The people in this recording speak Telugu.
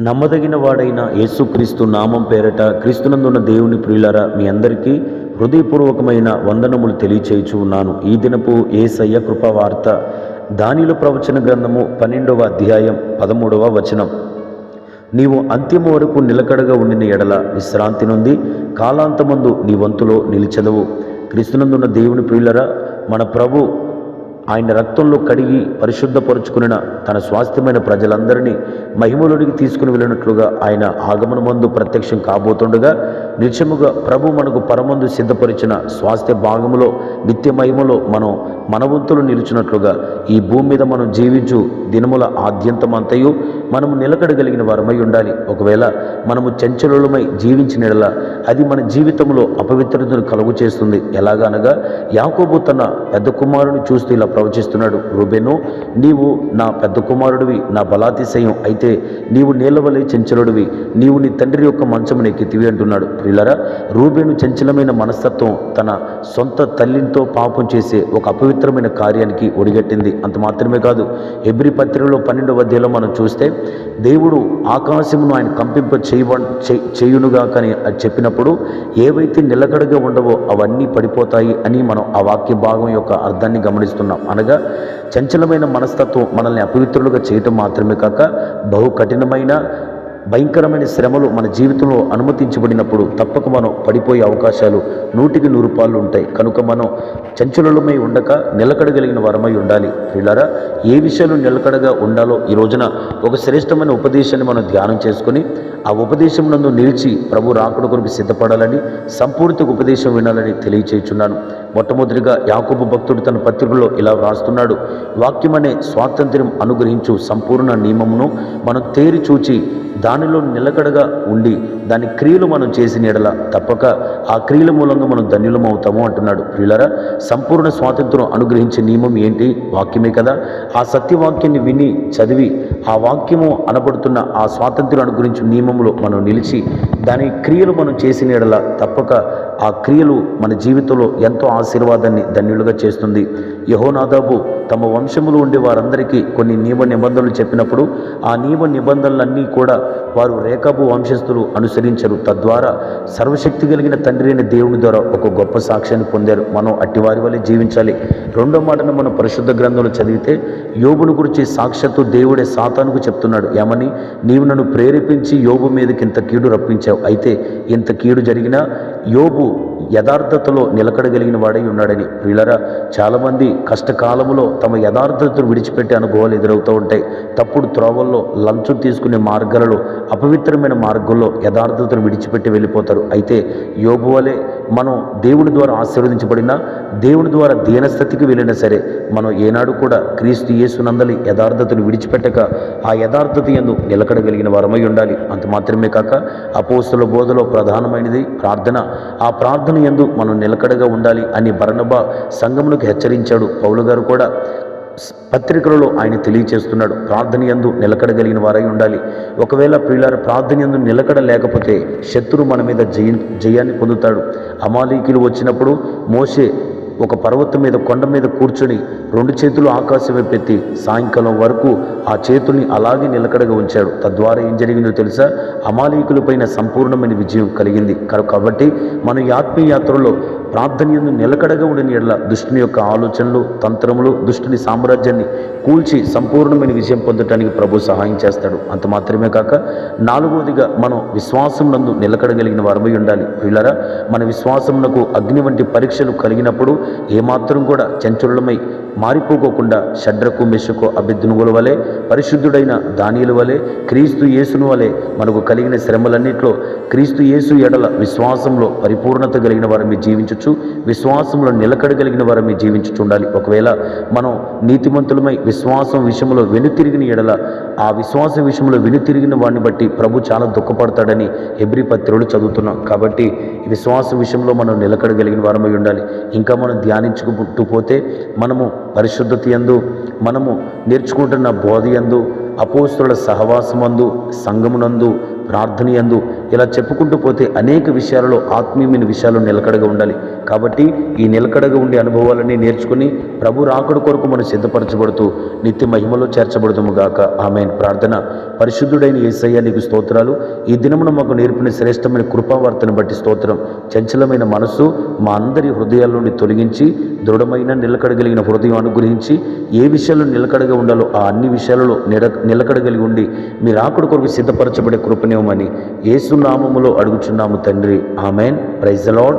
నమ్మదగిన వాడైన యేసుక్రీస్తు నామం పేరట క్రీస్తునందున్న దేవుని ప్రియులరా మీ అందరికీ హృదయపూర్వకమైన వందనములు తెలియచేయచు ఉన్నాను. ఈ దినపు ఏసయ్య కృప వార్త దానిలో ప్రవచన గ్రంథము పన్నెండవ అధ్యాయం పదమూడవ వచనం. నీవు అంత్యము వరకు నిలకడగా ఉండిన ఎడల విశ్రాంతి నుండి కాలాంతమందు నీ వంతులో నిలిచెదవు. క్రీస్తునందున్న దేవుని ప్రియులరా మన ప్రభు ఆయన రక్తంలో కడిగి పరిశుద్ధపరుచుకున్న తన స్వాస్థ్యమైన ప్రజలందరినీ మహిమలోనికి తీసుకుని వెళ్ళినట్లుగా ఆయన ఆగమనమందు ప్రత్యక్షం కాబోతుండగా నిత్యముగా ప్రభు మనకు పరమందు సిద్ధపరిచిన స్వాస్థ్య భాగములో నిత్య మహిమలో మనం మనవంతులు నిలిచినట్లుగా ఈ భూమి మీద మనం జీవించు దినముల ఆద్యంతమంతయు మనము నిలకడగలిగిన వారమై ఉండాలి. ఒకవేళ మనము చంచలులమై జీవించిన అది మన జీవితంలో అపవిత్రతను కలుగు చేస్తుంది ఎలాగనగా యాకోబు తన పెద్ద కుమారుని చూస్తూ ఇలా ప్రవచిస్తున్నాడు రూబెను నీవు నా పెద్ద కుమారుడివి నా బలాతిశయం అయితే నీవు నీలవలే చంచలుడివి నీవు నీ తండ్రి యొక్క మంచమును ఎక్కితివి అంటున్నాడు. ప్రియులరా రూబేను చంచలమైన మనస్తత్వం తన సొంత తల్లితో పాపం చేసే ఒక అపవిత్రమైన కార్యానికి ఒడిగట్టింది. అంత మాత్రమే కాదు ఎబ్రి పత్రికలో పన్నెండవ అధ్యాయంలో మనం చూస్తే దేవుడు ఆకాశమును ఆయన కంపింప చేయవ చేయునుగా కానీ అది చెప్పినప్పుడు ఏవైతే నిలకడగా ఉండవో అవన్నీ పడిపోతాయి అని మనం ఆ వాక్య భాగం యొక్క అర్థాన్ని గమనిస్తున్నాం. అనగా చంచలమైన మనస్తత్వం మనల్ని అపవిత్రులుగా చేయటం మాత్రమే కాక బహు కఠినమైన భయంకరమైన శ్రమలు మన జీవితంలో అనుమతించబడినప్పుడు తప్పక మనం పడిపోయే అవకాశాలు నూటికి నూరు పాళ్ళు ఉంటాయి. కనుక మనం చంచలమై ఉండక నిలకడగలిగిన వరమై ఉండాలి. ప్రియులారా ఏ విషయాలు నిలకడగా ఉండాలో ఈ రోజున ఒక శ్రేష్టమైన ఉపదేశాన్ని మనం ధ్యానం చేసుకుని ఆ ఉపదేశం నందు నిలిచి ప్రభు రాకుడు కొరకు సిద్ధపడాలని సంపూర్తి ఉపదేశం వినాలని తెలియచేయుచున్నాను. మొట్టమొదటిగా యాకోబు భక్తుడు తన పత్రికలో ఇలా వ్రాస్తున్నాడు వాక్యమనే స్వాతంత్ర్యం అనుగ్రహించు సంపూర్ణ నియమమును మనం తేరి చూచి దానిలో నిలకడగా ఉండి దాని క్రియలు మనం చేసిన ఎడల తప్పక ఆ క్రియల మూలంగా మనం ధన్యులం అవుతాము అంటున్నాడు. ప్రియులరా సంపూర్ణ స్వాతంత్రం అనుగ్రహించే నియమం ఏంటి? వాక్యమే కదా. ఆ సత్యవాక్యాన్ని విని చదివి ఆ వాక్యము అనబడుతున్న ఆ స్వాతంత్ర్యం అనుగ్రహించే నియమంలో మనం నిలిచి దాని క్రియలు మనం చేసిన ఎడల తప్పక ఆ క్రియలు మన జీవితంలో ఎంతో ఆశీర్వాదాన్ని ధన్యులుగా చేస్తుంది. యహోనాదాబు తమ వంశములు ఉండే వారందరికీ కొన్ని నియమ నిబంధనలు చెప్పినప్పుడు ఆ నియమ నిబంధనలన్నీ కూడా వారు రేఖాబు వంశస్థులు అనుసరించరు. తద్వారా సర్వశక్తి కలిగిన తండ్రి అయిన దేవుని ద్వారా ఒక గొప్ప సాక్ష్యాన్ని పొందారు. మనం అట్టివారి వల్లే జీవించాలి. రెండో మాటను మనం పరిశుద్ధ గ్రంథంలో చదివితే యోబును గురించి సాక్షాత్తు దేవుడే సాతానుకు చెప్తున్నాడు. ఏమని? నీవు నన్ను ప్రేరేపించి యోబు మీదకి ఇంత కీడు రప్పించావు. అయితే ఇంత కీడు జరిగినా యోబు యథార్థతలో నిలకడగలిగిన వాడై ఉన్నాడని. ప్రియులరా చాలామంది కష్టకాలములో తమ యథార్థతను విడిచిపెట్టే అనుభవాలు ఎదురవుతూ ఉంటాయి. తప్పుడు త్రోవల్లో లంచం తీసుకునే మార్గాలలో అపవిత్రమైన మార్గంలో యథార్థతను విడిచిపెట్టి వెళ్ళిపోతారు. అయితే యోబు వలె మనం దేవుడి ద్వారా ఆశీర్వదించబడిన దేవుడి ద్వారా దీనస్థితికి వెళ్ళినా సరే మనం ఏనాడు కూడా క్రీస్తు యేసునందలి యథార్థతను విడిచిపెట్టక ఆ యథార్థత ఎందు నిలకడగలిగిన వారమై ఉండాలి. అంత మాత్రమే కాక అపోస్తుల బోధలో ప్రధానమైనది ప్రార్థన. ఆ ప్రార్థన ఎందు మనం నిలకడగా ఉండాలి అని బరణబ సంఘములకు హెచ్చరించాడు. పౌలు గారు కూడా పత్రికలలో ఆయన తెలియచేస్తున్నాడు. ప్రార్థన యందు నిలకడగలిగిన వారై ఉండాలి. ఒకవేళ పిల్లలు ప్రార్థన యందు నిలకడ లేకపోతే శత్రువు మన మీద జయ జయాన్ని పొందుతాడు. అమాలీకులు వచ్చినప్పుడు మోసే ఒక పర్వతం మీద కొండ మీద కూర్చొని రెండు చేతులు ఆకాశమే పెట్టి సాయంకాలం వరకు ఆ చేతుల్ని అలాగే నిలకడగా ఉంచాడు. తద్వారా ఏం జరిగిందో తెలుసా? అమాలీకులపైన సంపూర్ణమైన విజయం కలిగింది. కాబట్టి మన ఈ ఆత్మీయ ప్రార్థన నిలకడగా ఉండిన ఎడల దుష్టుని యొక్క ఆలోచనలు తంత్రములు దుష్టుని సామ్రాజ్యాన్ని కూల్చి సంపూర్ణమైన విజయం పొందటానికి ప్రభు సహాయం చేస్తాడు. అంత మాత్రమే కాక నాలుగవదిగా మనం విశ్వాసం నందు నిలకడగలిగిన వారమై ఉండాలి. వీళ్ళరా మన విశ్వాసమునకు అగ్ని వంటి పరీక్షలు కలిగినప్పుడు ఏమాత్రం కూడా చంచలులమై మారిపోకోకుండా షడ్రకు మెషకు అభ్యర్థునుగుల వలె పరిశుద్ధుడైన దానియుల వలె క్రీస్తు యేసును వలె మనకు కలిగిన శ్రమలన్నింటిలో క్రీస్తు యేసు ఎడల విశ్వాసంలో పరిపూర్ణత కలిగిన వారిని జీవించచ్చు విశ్వాసంలో నిలకడగలిగిన వారిని జీవించుచుండాలి. ఒకవేళ మనం నీతిమంతులమై విశ్వాసం విషయంలో వెనుతిరిగిన ఎడల ఆ విశ్వాసం విషయంలో వెనుతిరిగిన వాడిని బట్టి ప్రభు చాలా దుఃఖపడతాడని ఎబ్రి పత్రికలు చదువుతున్నాం. కాబట్టి విశ్వాసం విశ్వాస విషయంలో మనం నిలకడగలిగిన వారమై ఉండాలి. ఇంకా మనం ధ్యానించుకుంటూ పోతే మనము పరిశుద్ధత యందు మనము నేర్చుకుంటున్న బోధ ఎందు అపోస్తుల సహవాసమందు సంగమునందు ప్రార్థన యందు ఇలా చెప్పుకుంటూ పోతే అనేక విషయాలలో ఆత్మీయమైన విషయాలు నిలకడగా ఉండాలి. కాబట్టి ఈ నిలకడగా ఉండే అనుభవాలన్నీ నేర్చుకుని ప్రభు రాకడు కొరకు మనం సిద్ధపరచబడుతూ నిత్య మహిమలో చేర్చబడదుము గాక. ఆమె ప్రార్థన. పరిశుద్ధుడైన యేసయ్య నీకు స్తోత్రాలు. ఈ దినమున మాకు నేర్పిన శ్రేష్టమైన కృపావార్తను బట్టి స్తోత్రం. చంచలమైన మనస్సు మా అందరి హృదయాల నుండి తొలగించి దృఢమైన నిలకడగలిగిన హృదయం అనుగ్రహించి ఏ విషయాల్లో నిలకడగా ఉండాలో ఆ అన్ని విషయాలలో నిల నిలకడగలిగి ఉండి మీ రాకుడు కొరకు సిద్ధపరచబడే కృపనేమని ఏసునామములో అడుగుచున్నాము తండ్రి. ఆమెన్. Praise lord